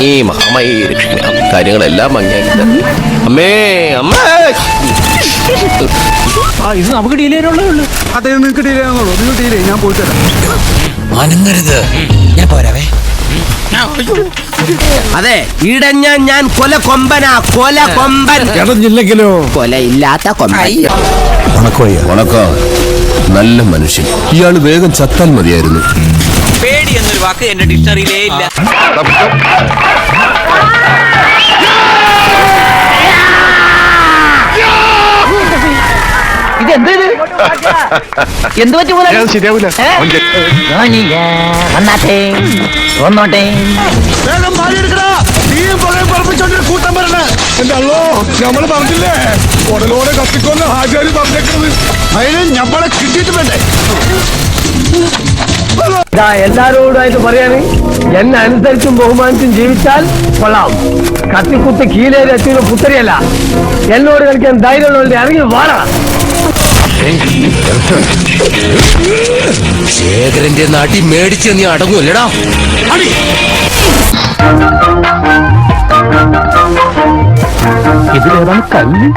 ഈ മഹാമായി രക്ഷിക്കണം കാര്യങ്ങളെല്ലാം ഭംഗിയാക്കി തരണം. അമ്മേ അമ്മേ. ആ ഇത് നമുക്ക് ഡീൽ ചെയ്യാനുള്ളേ ഉള്ളൂ. അതെ നിങ്ങൾക്ക് ഡീൽ നിങ്ങൾ ഡീൽ ചെയ്യും. ഞാൻ പോയിട്ട് അനങ്ങരുത് ഞാൻ പോരാവേ. അതെ ഇടഞ്ഞ ഞാൻ കൊല കൊമ്പനാ കൊല കൊമ്പൻ. ഇടഞ്ഞില്ലെങ്കിലോ? കൊലയില്ലാത്ത കൊമ്പൻ. വണക്കം നല്ല മനുഷ്യൻ. ഇയാൾ വേഗം ചത്താൽ മതിയായിരുന്നു. പേടി എന്നൊരു വാക്ക് എന്റെ ഡിക്ഷണറിയിലേ ഇല്ല. എന്ത് പറ്റി പോലെ ശരിയാവില്ല വന്നാട്ടെ. വന്നോട്ടെ. വേഗം പാടി എടുക്കടാ. നീയും പുറകെ പറപ്പിച്ചോണ്ട് കൂട്ടം വരണേ. എന്റെ അല്ലോ നമ്മൾ പറഞ്ഞില്ലേ? ഉടലോടെ കത്തിക്കൊന്ന് ഹാജാരി പറഞ്ഞേക്കുന്നത് അതിന് ഞമ്മളെ കിട്ടിയിട്ട് വേണ്ടേ? എല്ലാരോടായിട്ട് പറയാണ് എന്നെ അനുസരിച്ചും ബഹുമാനിച്ചും ജീവിച്ചാൽ കൊള്ളാം. കത്തിക്കുത്തി കീലേരി എത്തിയുള്ള പുത്തരിയല്ല. എന്നോട് കളിക്കാൻ ധൈര്യമുള്ളവരുടെ ഇറങ്ങി വാടാ. ശേഖരന്റെ നാട്ടി മേടിച്ച് നീ അടങ്ങൂല്ലടാ അടി. ഇതിലേതാണ് കല്ല്?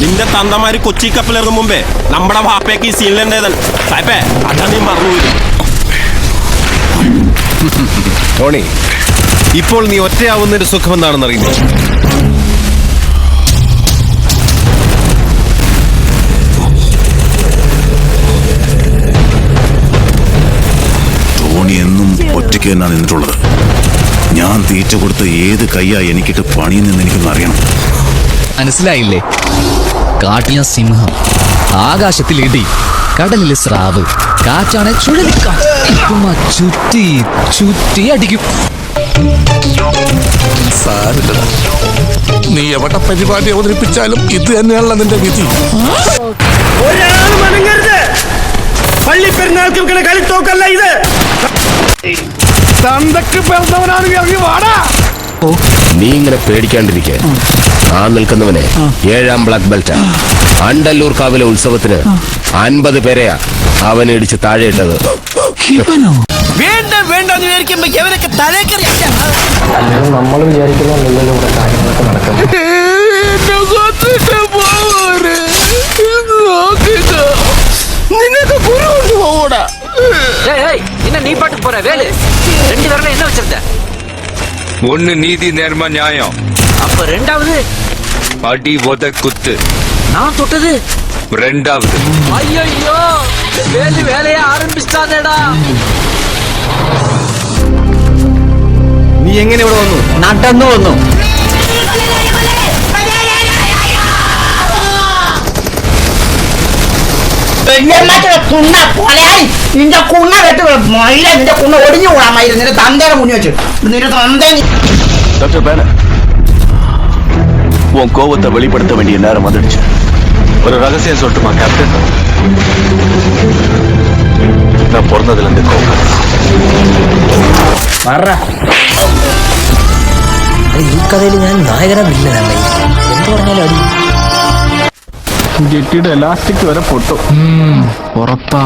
നിന്റെ തന്തമാര് കൊച്ചി കപ്പലിറങ്ങും മുമ്പേ നമ്മുടെ വാപ്പയ്ക്ക് ഈ സീനിലുണ്ടേതൻ സായ്പേ അതാ നീ മറന്നുപോയി ടോണി ഇപ്പോൾ നീ ഒറ്റയാവുന്നതിന്റെ സുഖം എന്താണെന്ന് അറിയുന്നു ടോണി എന്നും ഒറ്റയ്ക്ക് തന്നെയാണ് നിന്നിട്ടുള്ളത്. ഞാൻ തീറ്റ കൊടുത്ത ഏത് കൈയാ എനിക്കിട്ട് പണിയെന്ന് എനിക്കൊന്ന് അറിയണം. മനസ്സിലായില്ലേ? കാട്ടിയ സിംഹം ആകാശത്തിൽ ഇടി കടലിലെ സ്രാവ്. കാറ്റാണ് ചുഴലിക്കാറ്റ് ചുറ്റി ചുറ്റി അടിക്കും. നീ എവിടെ പരിപാടി അവതരിപ്പിച്ചാലും ഇത് തന്നെയാണല്ലോ നിന്റെ വിധി. തന്തക്ക് പിറന്നവനാണെങ്കിൽ ഇറങ്ങി വാടാ. നീ ഇങ്ങനെ പേടിക്കാണ്ടിരിക്കെ ആ നിൽക്കുന്നവനെ ഏഴാം ബ്ലാക്ക് ബെൽറ്റ് അണ്ടല്ലൂർ കാവിലെ ഉത്സവത്തിന് അൻപത് പേരെയാ അവൻ ഇടിച്ച് താഴെ ഇട്ടത് വേണ്ട വേണ്ട എന്ന് വിചാരിക്കുമ്പോ എവരൊക്കെ തലേക്കറി നമ്മൾ വിചാരിക്കുന്നല്ലോ ഇവിടെ കാര്യങ്ങളൊക്കെ നടക്കുന്നത് என்ன நீ பாட்டுக்கு போற வேலு ரெண்டு விரல என்ன வச்சிருந்த ஒன்னு நீதி நேர்ம நியாயம் அப்ப ரெண்டாவது அடி உத குத்து நான் தொட்டது ரெண்டாவது ஐயோ வேலு வேலைய ஆரம்பிச்சிட்டானேடா നീ എങ്ങനെ ഇവിടെ വന്നു നടന്നു വന്നു കുണ്ണ കൊലയാളി നിന്റെ കുണ്ണ വെട്ട് മയില നിന്റെ കുണ്ണ ഒടിഞ്ഞു കൂടാമായിരുന്നു നിന്റെ തന്തേടെ മുന്നിൽ വെച്ച് നിന്റെ തന്തേ നീ டாக்டர் பேன உன் கோவத்தை வெளிப்படுத்த வேண்டிய நேரம் வந்துடுச்சு ஒரு ரகசியம் சொல்லட்டுமா கேப்டன் நான் பிறந்ததுல இருந்து கோவம் ഈ കഥയിൽ ഞാൻ നായകന വില്ലനല്ലേ എന്ത് പറഞ്ഞാലും അടി ജെട്ടിയുടെ എലാസ്റ്റിക് വരെ പൊട്ടു പുറത്താ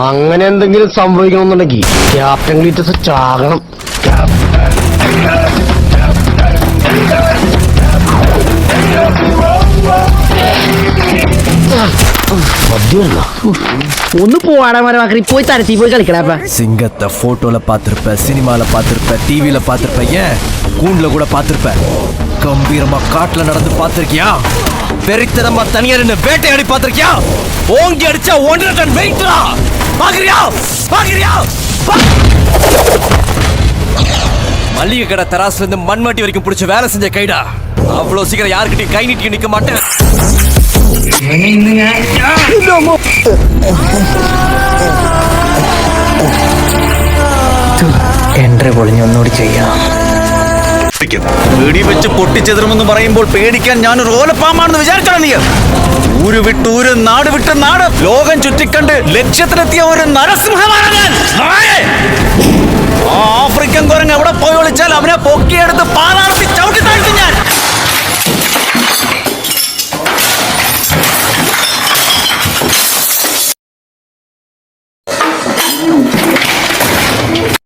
അങ്ങനെ എന്തെങ്കിലും സംഭവിക്കണമെന്നുണ്ടെങ്കിൽ ക്യാപ്റ്റൻ ഗ്ലീറ്റസ് ചാകണം ഒന്ന് പോവാടാ മരമാക്കി പോയി തരത്തി പോയി കളിക്കടാ சிங்கத்தை போட்டோல பார்த்திருப்ப சினிமால பார்த்திருப்ப டிவில பார்த்திருப்ப ஏன் கூண்டுல கூட பார்த்திருப்ப கம்பீரமா காட்டுல நடந்து பார்த்திருக்கியா வெறித்தனமா தனியா நின்னு வேட்டையாடி பார்த்திருக்கியா ஓங்கி அடிச்சா ஒன்றரை டன் வெயிட்ரா பாக்குறியா பாக்குறியா மல்லிகை கடை தராசுல இருந்து மண்மட்டி வரைக்கும் பிடிச்ச வேலை செஞ்ச கைடா அவ்வளவு சீக்கிரம் யாருக்கிட்டையும் கை நீட்டி நிக்க மாட்டேன் എൻട്രി പൊളിഞ്ഞ് ഒന്നുകൂടി ചെയ്യാം. വെടിവെച്ച് പൊട്ടിച്ചെതിരുമെന്ന് പറയുമ്പോൾ പേടിക്കാൻ ഞാനൊരു ഓലപ്പാമാണെന്ന് വിചാരിക്കണം നീ. ഊര് വിട്ട് ഊര് നാട് വിട്ട് നാട്. ലോകം ചുറ്റിക്കണ്ട് ലക്ഷ്യത്തിലെത്തിയ ഒരു നരസിംഹമാണ് ഞാൻ. ആഫ്രിക്കൻ കുരങ്ങ് എവിടെ പോയി വിളിച്ചാൽ അവനെ പൊക്കിയെടുത്ത് പാലാർത്തി